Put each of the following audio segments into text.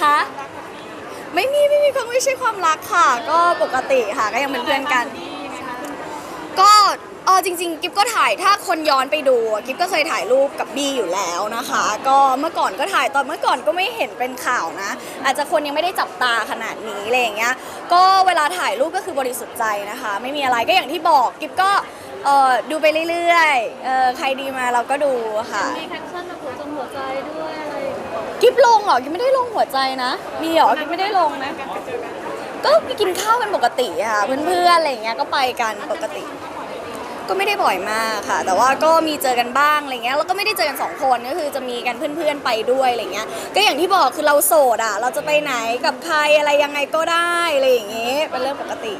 คะไม่มีไม่มีความไม่ใช่ความรักค่ะ ก็ปกติค่ะก็ยังเป็นเพื่อนกัน ก็เออจริงๆ กิฟก็ถ่ายถ้าคนย้อนไปดูกิฟก็เคยถ่ายรูปกับบี้อยู่แล้วนะคะ ก็เมื่อก่อนก็ถ่ายตอนเมื่อก่อนก็ไม่เห็นเป็นข่าวนะ อาจจะคนยังไม่ได้จับตาขนาดนี้อะไรอย่างเงี้ยก็เวลาถ่ายรูปก็คือบริสุทธิ์ใจนะคะ ไม่มีอะไรก็อย่างที่บอกกิฟก็เออดูไปเรื่อยๆเออใครดีมาเราก็ดูค่ะมีแคปชั่นมาหัวจงหัวใจด้วย กิฟลงเหรอกิฟไม่ได้ลงหัวใจนะ มีเหรอกิฟไม่ได้ลงนะ ก็ไปกินข้าวเป็นปกติค่ะเพื่อนๆอะไรอย่างเงี้ยก็ไปกันปกติ ก็ไม่ได้บ่อยมากค่ะ แต่ว่าก็มีเจอกันบ้างอะไรเงี้ยแล้วก็ไม่ได้เจอกันสองคนก็คือจะมีกันเพื่อนๆไปด้วยอะไรเงี้ย ก็อย่างที่บอกคือเราโสดอะ เราจะไปไหนกับใครอะไรยังไงก็ได้อะไรอย่างเงี้ยเป็นเรื่องปกติ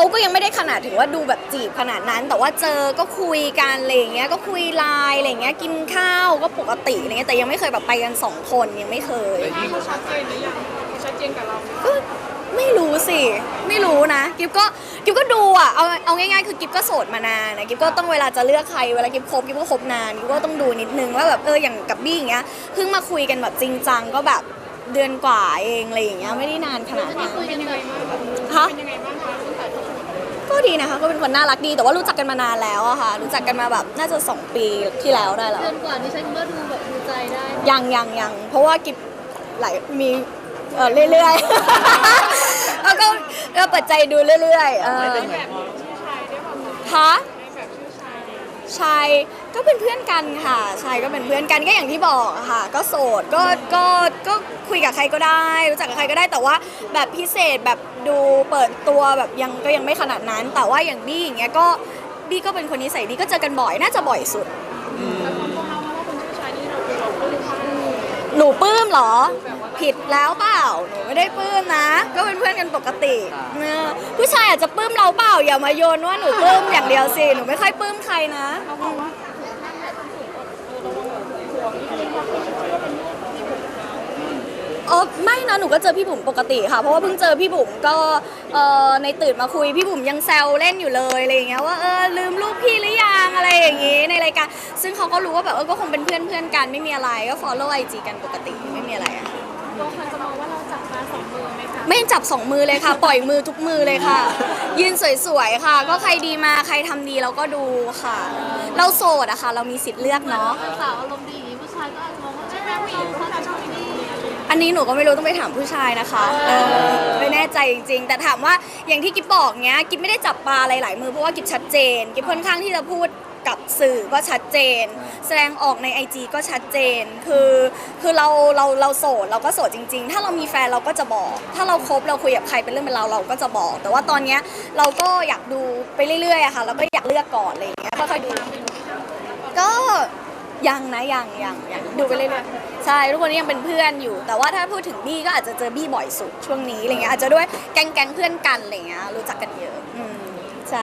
เขาก็ยังไม่ได้ขนาดถึงว่าดูแบบจีบขนาดนั้น แต่ว่าเจอก็คุยกันอะไรอย่างเงี้ยก็คุยไลน์อะไรอย่างเงี้ยกินข้าวก็ปกติอะไรเงี้ยแต่ยังไม่เคยแบบไปกันสองคนยังไม่เคยเขาชัดเจนหรือยังเขาชัดเจนกับเราไหมก็ไม่รู้สิไม่รู้นะกิฟก็กิฟก็ดูอะเอาเอาง่ายๆคือกิฟก็โสดมานานนะกิฟก็ต้องเวลาจะเลือกใครเวลากิฟคบกิฟก็คบนานกิฟก็ต้องดูนิดนึงว่าแบบเอออย่างกับบี้อย่างเงี้ยเพิ่งมาคุยกันแบบจริงจังก็แบบเดือนกว่าเองอะไรอย่างเงี้ยไม่ได้นานขนาดนั้นคุยกันแบบฮะเป็นยังไงบ้างคะตั้งแต่ที่ ก็ดีนะคะก็เป็นคนน่ารักดีแต่ว่ารู้จักกันมานานแล้วอะค่ะ รู้จักกันมาแบบน่าจะสองปีที่แล้วได้แล้วเดือนกว่านี้ใช้คำว่าดูแบบดูใจได้ยังยังยังเพราะว่ากิบหลายมีเออเรื่อยๆ แล้วก็ก็เปิดใจดูเรื่อยๆเออแบบชื่อชายด้วยความหมายคะ ในแบบชื่อชาย ชายก็เป็นเพื่อนกันค่ะชายก็เป็นเพื่อนกันก็อย่างที่บอกค่ะ ก็โสดก็ก็ก็คุยกับใครก็ได้ รู้จักกับใครก็ได้แต่ว่าแบบพิเศษแบบดูเปิดตัวแบบยังก็ยังไม่ขนาดนั้น แต่ว่าอย่างบี้อย่างเงี้ยก็บี้ก็เป็นคนนิสัยดีก็เจอกันบ่อยน่าจะบ่อยสุดแต่พอพวกเรามาว่าคนชื่อชายนี่เราเราก็รู้ว่า หนูปลื้มเหรอ ผิดแล้วเปล่า หนูไม่ได้ปลื้มนะ ก็เป็นเพื่อนกันปกติเออผู้ชายอาจจะปลื้มเราเปล่า อย่ามาโยนว่าหนูปลื้มอย่างเดียวสิ หนูไม่ค่อยปลื้มใครนะ เออไม่นะหนูก็เจอพี่บุ๋มปกติค่ะ เพราะว่าเพิ่งเจอพี่บุ๋มก็เออในตื่นมาคุยพี่บุ๋มยังแซวเล่นอยู่เลยอะไรอย่างเงี้ยว่าเออลืมรูปพี่หรือยังอะไรอย่างงี้ในราย ซึ่งเขาก็รู้ว่าแบบเออก็คงเป็นเพื่อนเพื่อนๆกันไม่มีอะไรก็ follow IG กันปกติไม่มีอะไรอะตัวคนจะมองว่าเราจับมาสองมือไหมคะไม่จับสองมือเลยค่ะ ปล่อยมือทุกมือเลยค่ะ ยืนสวยๆค่ะ ก็ใครดีมาใครทำดีเราก็ดูค่ะ เราโสดอะค่ะ เรามีสิทธิ์เลือกเนาะ สาวอารมณ์ดีอย่างนี้ผู้ชายก็อาจจะมองว่าไม่แม่ผู้หญิงเขาชอบนี่อันนี้หนูก็ไม่รู้ต้องไปถามผู้ชายนะคะเออไม่แน่ใจจริงๆ แต่ถามว่าอย่างที่กิ๊บบอกเนี้ย กิ๊บไม่ได้จับปลาหลายๆมือเพราะว่ากิ๊บชัดเจน กิ๊บค่อนข้างที่จะพูด กับสื่อก็ชัดเจน แสดงออกใน IG ก็ชัดเจน คือคือเราเราเราโสดเราก็โสดจริง ๆ ถ้าเรามีแฟนเราก็จะบอก ถ้าเราคบเราคุยกับใครเป็นเรื่องเป็นราวเราก็จะบอก แต่ว่าตอนเนี้ยเราก็อยากดูไปเรื่อยๆอะค่ะแล้วก็อยากเลือกก่อนอะไรอย่างเงี้ยค่อยๆดูก็ยังนะยังยังยังดูไปเรื่อยๆใช่ทุกคนนี้ยังเป็นเพื่อนอยู่ แต่ว่าถ้าพูดถึงบี้ก็อาจจะเจอบี้บ่อยสุดช่วงนี้อะไรเงี้ยอาจจะด้วยแก๊งแก๊งๆเพื่อนกันอะไรเงี้ยรู้จักกันเยอะอืม